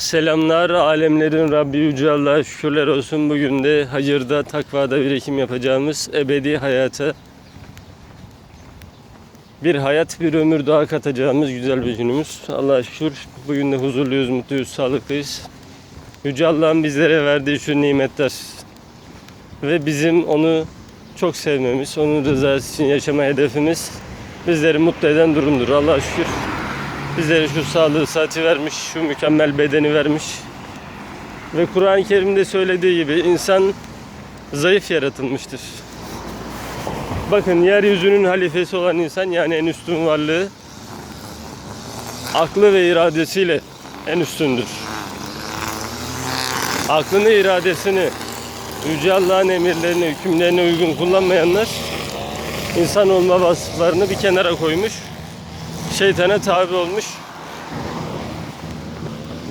Selamlar alemlerin Rabbi Yüce Allah'a şükürler olsun. Bugün de hayırda, takvada birikim yapacağımız ebedi hayata bir hayat, bir ömür daha katacağımız güzel bir günümüz. Allah'a şükür bugün de huzurluyuz, mutluyuz, sağlıklıyız. Yüce Allah'ın bizlere verdiği şu nimetler ve bizim onu çok sevmemiz, onun rızası için yaşama hedefimiz bizleri mutlu eden durumdur. Allah'a şükür bizlere şu sağlığı, saati vermiş, şu mükemmel bedeni vermiş. Ve Kur'an-ı Kerim'de söylediği gibi insan zayıf yaratılmıştır. Bakın yeryüzünün halifesi olan insan yani en üstün varlığı aklı ve iradesiyle en üstündür. Aklını, iradesini Yüce Allah'ın emirlerine, hükümlerine uygun kullanmayanlar insan olma vasıflarını bir kenara koymuş şeytana tabi olmuş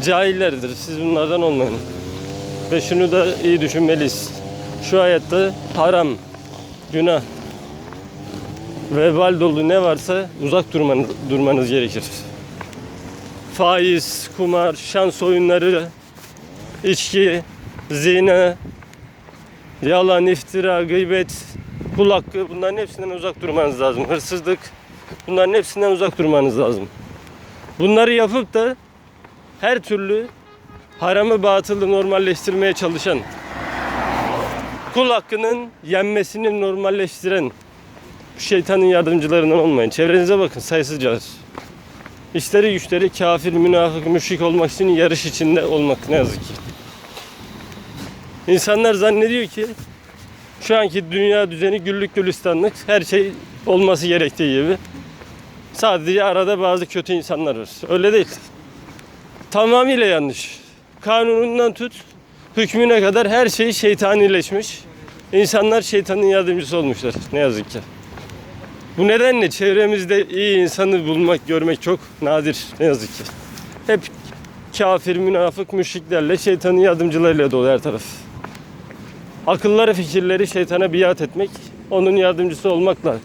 cahillerdir. Siz bunlardan olmayın. Ve şunu da iyi düşünmeliyiz. Şu hayatta haram, günah, vebal dolu ne varsa uzak durmanız, durmanız gerekir. Faiz, kumar, şans oyunları, içki, zina, yalan, iftira, gıybet, kul hakkı bunların hepsinden uzak durmanız lazım. Hırsızlık, Bunların hepsinden uzak durmanız lazım. Bunları yapıp da her türlü haramı batılı normalleştirmeye çalışan, kul hakkının yenmesini normalleştiren şeytanın yardımcılarından olmayın. Çevrenize bakın sayısızca. İşleri güçleri kafir, münafık, müşrik olmak için yarış içinde olmak ne yazık ki. İnsanlar zannediyor ki şu anki dünya düzeni güllük gülistanlık her şey olması gerektiği gibi. Sadece arada bazı kötü insanlar var. Öyle değil. Tamamıyla yanlış. Kanunundan tut, hükmüne kadar her şey şeytanileşmiş. İnsanlar şeytanın yardımcısı olmuşlar. Ne yazık ki. Bu nedenle çevremizde iyi insanı bulmak, görmek çok nadir. Ne yazık ki. Hep kafir, münafık, müşriklerle, şeytanın yardımcılarıyla dolu her taraf. Akılları, fikirleri şeytana biat etmek, onun yardımcısı olmakla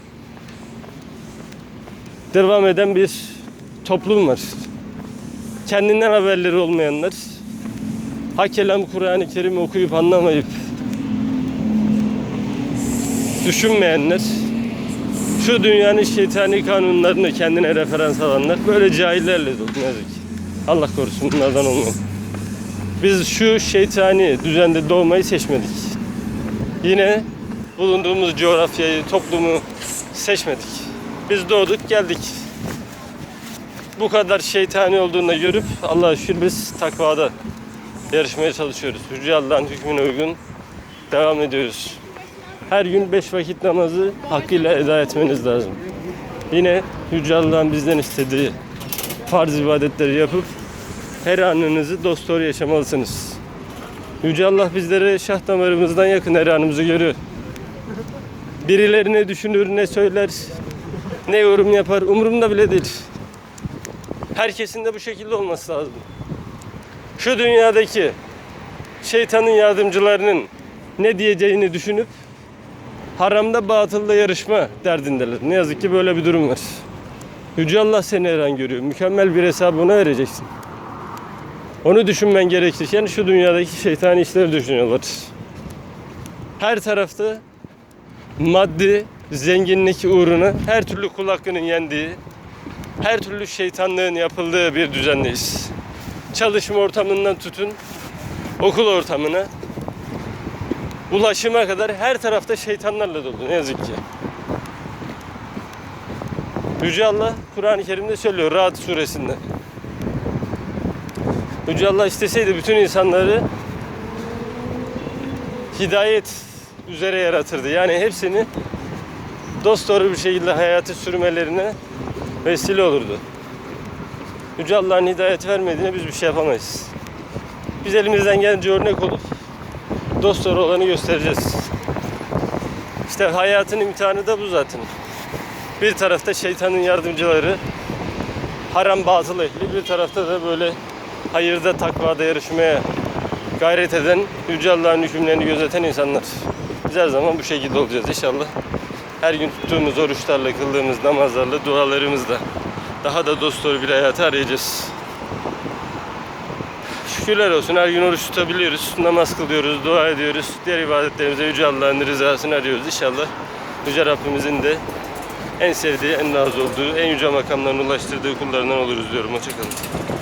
devam eden bir toplum var. Kendinden haberleri olmayanlar, hak kelam Kur'an-ı Kerim okuyup anlamayıp düşünmeyenler, şu dünyanın şeytani kanunlarını kendine referans alanlar böyle cahillerle dolu ne yazık ki. Allah korusun bunlardan olmayalım. Biz şu şeytani düzende doğmayı seçmedik. Yine bulunduğumuz coğrafyayı, toplumu seçmedik. Biz doğduk geldik. Bu kadar şeytani olduğunu görüp Allah'a şükür biz takvada yarışmaya çalışıyoruz. Yüce Allah'ın hükmüne uygun devam ediyoruz. Her gün beş vakit namazı hakkıyla eda etmeniz lazım. Yine Yüce Allah'ın bizden istediği farz ibadetleri yapıp her anınızı dosdoğru yaşamalısınız. Yüce Allah bizlere şah damarımızdan yakın her anımızı görüyor. Birileri ne düşünür, ne söyler, ne yorum yapar umurumda bile değil. Herkesin de bu şekilde olması lazım. Şu dünyadaki şeytanın yardımcılarının ne diyeceğini düşünüp haramda batılda yarışma derdindeler. Ne yazık ki böyle bir durum var. Yüce Allah seni her an görüyor. Mükemmel bir hesabı ona vereceksin. Onu düşünmen gerekirken şu dünyadaki şeytani işleri düşünüyorlar. Her tarafta maddi zenginlik uğruna her türlü kul hakkının yendiği, her türlü şeytanlığın yapıldığı bir düzendeyiz. Çalışma ortamından tutun, okul ortamına, ulaşıma kadar her tarafta şeytanlarla dolu ne yazık ki. Yüce Allah Kur'an-ı Kerim'de söylüyor Rahat suresinde. Yüce Allah isteseydi bütün insanları hidayet üzere yaratırdı. Yani hepsini dost doğru bir şekilde hayatı sürmelerine vesile olurdu. Yüce Allah'ın hidayet vermediğine biz bir şey yapamayız. Biz elimizden gelince örnek olup dost olanı göstereceğiz. İşte hayatın imtihanı da bu zaten. Bir tarafta şeytanın yardımcıları, haram batıl ehli, bir tarafta da böyle hayırda takvada yarışmaya gayret eden, Yüce Allah'ın hükümlerini gözeten insanlar. Biz her zaman bu şekilde olacağız inşallah. Her gün tuttuğumuz oruçlarla, kıldığımız namazlarla, dualarımızla daha da dost doğru bir hayatı arayacağız. Şükürler olsun her gün oruç tutabiliyoruz, namaz kılıyoruz, dua ediyoruz. Diğer ibadetlerimize Yüce Allah'ın rızasını arıyoruz. İnşallah Yüce Rabbimizin de en sevdiği, en razı olduğu, en yüce makamlarına ulaştırdığı kullarından oluruz diyorum. Hoşçakalın.